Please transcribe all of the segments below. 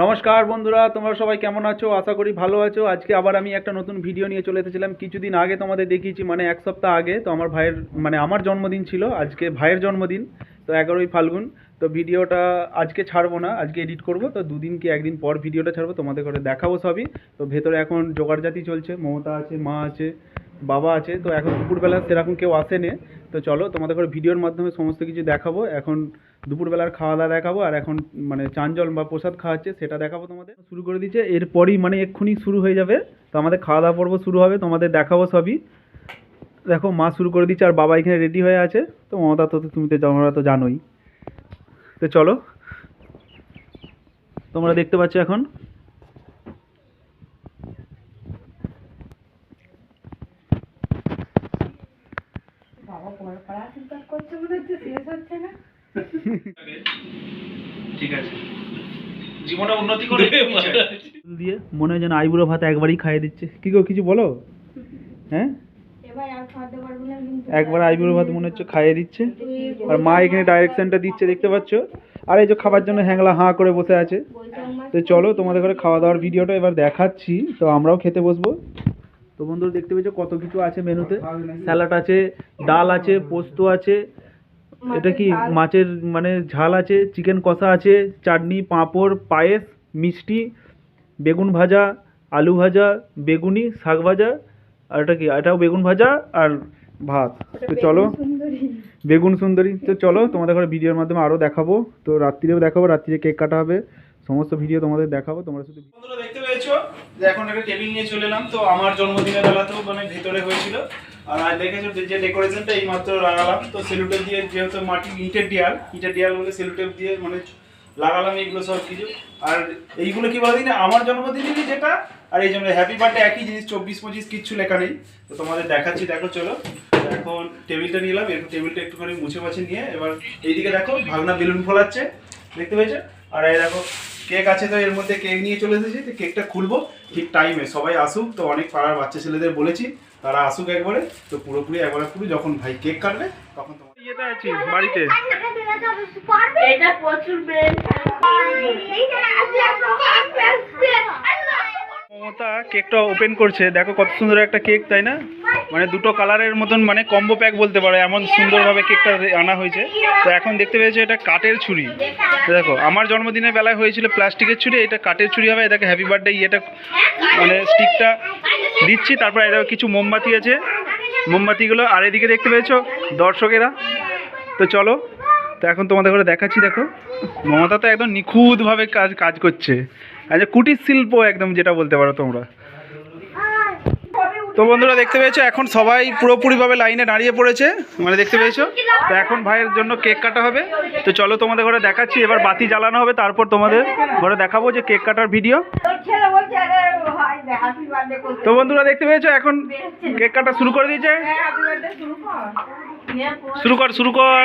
নমস্কার বন্ধুরা, তোমরা সবাই কেমন আছো? আশা করি ভালো আছো। আজকে আবার আমি একটা নতুন ভিডিও নিয়ে চলে এসেছিলাম। কিছুদিন আগে তোমাদের দেখিয়েছি মানে এক সপ্তাহ আগে, তো আমার ভাইয়ের মানে আমার জন্মদিন ছিল, আজকে ভাইয়ের জন্মদিন, তো এগারোই ফাল্গুন, তো ভিডিওটা আজকে ছাড়বো না, আজকে এডিট করব, তো দুদিন কি একদিন পর ভিডিওটা ছাড়বো, তোমাদের ঘরে দেখাবো সবই। তো ভেতরে এখন জোগাড়জাতি চলছে, মমতা আছে, মা আছে বাবা আছে, তো এখন দুপুরবেলা সেরকম কেউ আসেনি। তো চলো তোমাদের করে ভিডিওর মাধ্যমে সমস্ত কিছু দেখাবো। এখন দুপুরবেলার খাওয়া দাওয়া দেখাবো, আর এখন মানে চাঞ্জল বা প্রসাদ খাওয়াচ্ছে সেটা দেখাবো তোমাদের। শুরু করে দিচ্ছে, এরপরই মানে এক্ষুনি শুরু হয়ে যাবে। তো আমাদের খাওয়া দাওয়া পর্ব শুরু হবে, তোমাদের দেখাবো সবই। দেখো, মা শুরু করে দিচ্ছে, আর বাবা এখানে রেডি হয়ে আছে। তো মমতা তো তুমি তো তোমরা তো জানোই। তো চলো, তোমরা দেখতে পাচ্ছ এখন করছে মনে হচ্ছে শেষ হচ্ছে না। ঠিক আছে। জীবনে উন্নতি করে দিয়ে মনে হয় যেন আইবুড়ো ভাত একবারই খাইয়ে দিচ্ছে। কি গো কিছু বলো? হ্যাঁ? এবার আর খাওয়াতে পারব না কিন্তু একবার আইবুড়ো ভাত মনে হচ্ছে খাইয়ে দিচ্ছে। আর মা এখানে ডাইরেকশনটা দিচ্ছে দেখতে পাচ্ছ? আর এই যে খাবার জন্য হ্যাংলা হাঁ করে বসে আছে। তো চলো তোমাদের ঘরে খাওয়া দাওয়ার ভিডিওটা এবার দেখাচ্ছি। তো আমরাও খেতে বসবো। তো বন্ধুরা দেখতে পেয়েছ কত কিছু আছে মেনুতে? স্যালাড আছে ডাল আছে পোস্ত আছে এটা কি মাছের মানে ঝাল আছে চিকেন কষা আছে চাটনি পাঁপড় পায়েস মিষ্টি বেগুন ভাজা আলু ভাজা বেগুনি শাক ভাজা আর এটা কি? এটাও বেগুন ভাজা আর ভাত। তো চলো বেগুন সুন্দরী। তো চলো তোমাদের ঘরে ভিডিওর মাধ্যমে আরও দেখাবো। তো রাত্রিরেও দেখাবো রাত্রিরে কেক কাটা হবে। সমস্ত ভিডিও তোমাদের দেখাবো, তোমরা শুধু বন্ধুরা দেখতে পেয়েছ যে এখন একটা টেবিল নিয়ে চলে এলাম। তো আমার জন্মদিনের বেলাতেও মানে ভেতরে হয়েছিল। আর আজ দেখেছ যে- ডেকোরেশনটা এই মাত্র লাগালাম। তো সেলুটেপ দিয়ে যেহেতু মাটি ইটের ডিয়াল ইটের ডিয়াল বলে সেলুটেপ দিয়ে মানে লাগালাম এইগুলো সব কিছু আর এইগুলো কি বলে দিন আমার জন্মদিনেরই যেটা, আর এই জন্য হ্যাপি বার্থডে একই জিনিস, চব্বিশ, পঁচিশ, কিচ্ছু লেখা নেই। তো তোমাদের দেখাচ্ছি, দেখো, চলো। এখন টেবিলটা নিলাম একটু টেবিলটা একটুখানি মুছে মাছে নিয়ে, এবার এইদিকে দেখো, ভাগনা বেলুন ফোলাচ্ছে। দেখতে পেয়েছ? আর এই দেখো কেক আছে তো এর মধ্যে কেক নিয়ে চলে এসেছি তো কেকটা খুলবো। ঠিক টাইমে সবাই আসুক তো অনেক পাড়ার বাচ্চা ছেলেদের বলেছি তারা আসুক একবারে তো পুরোপুরি একবারে পুরো যখন ভাই কেক কাটবে তখন তোমার ইয়েটা আছে বাড়িতে। এটা প্রচুর মমতা কেকটা ওপেন করছে দেখো কত সুন্দর একটা কেক তাই না? মানে দুটো কালারের মতন মানে কম্বো প্যাক বলতে পারো, এমন সুন্দরভাবে কেকটা আনা হয়েছে। তো এখন দেখতে পেয়েছ এটা কাঠের ছুরি। দেখো, আমার জন্মদিনের বেলায় হয়েছিল প্লাস্টিকের ছুরি, এটা কাঠের ছুরি হবে, এটাকে হ্যাপি বার্থডে ইয়েটা মানে স্টিকটা দিচ্ছি, তারপর এটা কিছু মোমবাতি আছে। মোমবাতিগুলো আর এদিকে দেখতে পেয়েছ দর্শকেরা। তো চলো, তো এখন তোমাদের করে দেখাচ্ছি, দেখো। মমতা তো একদম নিখুঁতভাবে কাজ কাজ করছে। আচ্ছা কুটির শিল্প একদম যেটা বলতে পারো তোমরা। তো বন্ধুরা দেখতে পেয়েছ, এখন সবাই পুরোপুরিভাবে লাইনে দাঁড়িয়ে পড়েছে মানে দেখতে পেয়েছ? তো এখন ভাইয়ের জন্য কেক কাটা হবে। তো চলো তোমাদের ঘরে দেখাচ্ছি, এবার বাতি জ্বালানো হবে, তারপর তোমাদের ঘরে দেখাবো যে কেক কাটার ভিডিও। তো বন্ধুরা দেখতে পেয়েছ, এখন কেক কাটা শুরু করে দিয়েছে। শুরু কর শুরু কর।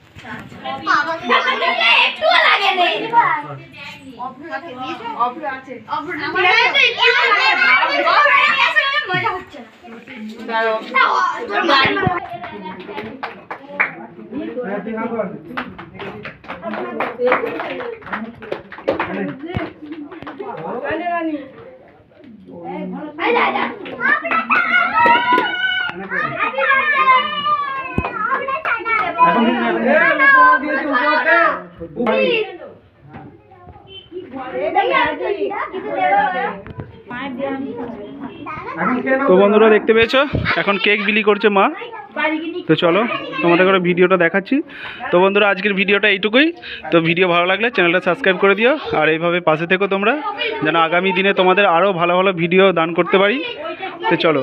লাগে নেই মজা হচ্ছে এখন তো বন্ধুরা দেখতে পেয়েছ? এখন কেক বিলি করছে মা। তো চলো তোমাদের করে ভিডিওটা দেখাচ্ছি। তো বন্ধুরা আজকের ভিডিওটা এইটুকুই। তো ভিডিও ভালো লাগলে চ্যানেলটা সাবস্ক্রাইব করে দিও। আর এইভাবে পাশে থেকো তোমরা যেন আগামী দিনে তোমাদের আরও ভালো ভালো ভিডিও দান করতে পারি। তো চলো।